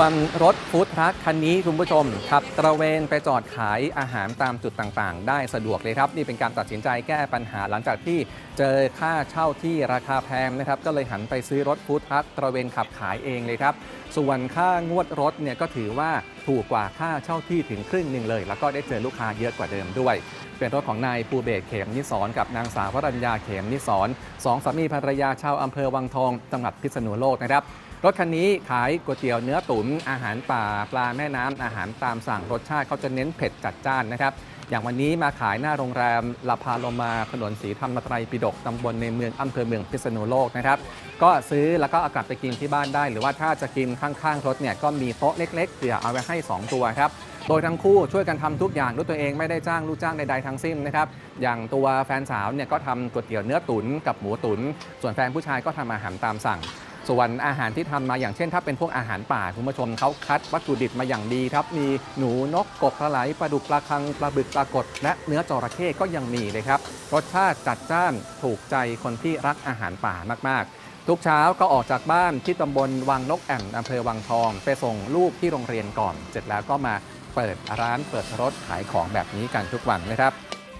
วนรถฟู้ดทรัคคันนี้คุณผู้ชมขับตระเวนไปจอดขายอาหารตามจุดต่างๆ ได้สะดวกเลยครับ นี่เป็นการตัดสินใจแก้ปัญหาหลังจากที่เจอค่าเช่าที่ราคาแพงนะครับ ก็เลยหันไปซื้อรถฟู้ดทรัคตระเวนขับขายเองเลยครับ ส่วนค่างวดรถเนี่ยก็ถือว่าถูกกว่าค่าเช่าที่ถึงครึ่งหนึ่งเลย แล้วก็ได้เจอลูกค้าเยอะกว่าเดิมด้วยเป็นรถของนายภูเบศเขมนิสรกับนางสาววรัญญาเขมนิสรสองสามีภรรยาชาวอำเภอวังทองจังหวัดพิษณุโลกนะครับ รถคันนี้ขายก๋วยเตี๋ยวเนื้อตุ๋นอาหารป่าปลาแม่น้ำอาหารตามสั่งรสชาติเขาจะเน้นเผ็ดจัดจ้านนะครับ อย่างวันนี้มาขายหน้าโรงแรมลาพาโลมาถนนสีธรรมตรปิฎกตำบลในเมืองอำเภอเมืองพิษณุโลกนะครับ ก็ซื้อแล้วก็เอากลับไปกินที่บ้านได้ หรือว่าถ้าจะกินข้างๆรถเนี่ยก็มีโต๊ะเล็กๆเผื่อเอาไว้ให้ 2 ตัวครับโดยทั้งคู่ช่วยกันทำทุกอย่างด้วยตัวเองไม่ได้จ้างลูกจ้างใดๆทั้งสิ้นนะครับ อย่างตัวแฟนสาวเนี่ยก็ทำก๋วยเตี๋ยวเนื้อตุ๋นกับหมูตุ๋นส่วนแฟนผู้ชายก็ทำอาหารตามสั่ง ส่วนอาหารที่ทำมาอย่างเช่น ถ้าเป็นพวกอาหารป่าคุณผู้ชมเขาคัดวัตถุดิบมาอย่างดีครับ มีหนูนกกบปลาไหลปลาดุกปลาคังปลาบึกปลากดและเนื้อจระเข้ก็ยังมีเลยครับรสชาติจัดจ้านถูกใจคนที่รักอาหารป่ามากๆทุกเช้าก็ออกจากบ้านที่ตำบลวังนกแอ่นอำเภอวังทอง ไปส่งลูกที่โรงเรียนก่อน เสร็จแล้วก็มาเปิดร้านเปิดรถขายของแบบนี้กันทุกวันนะครับ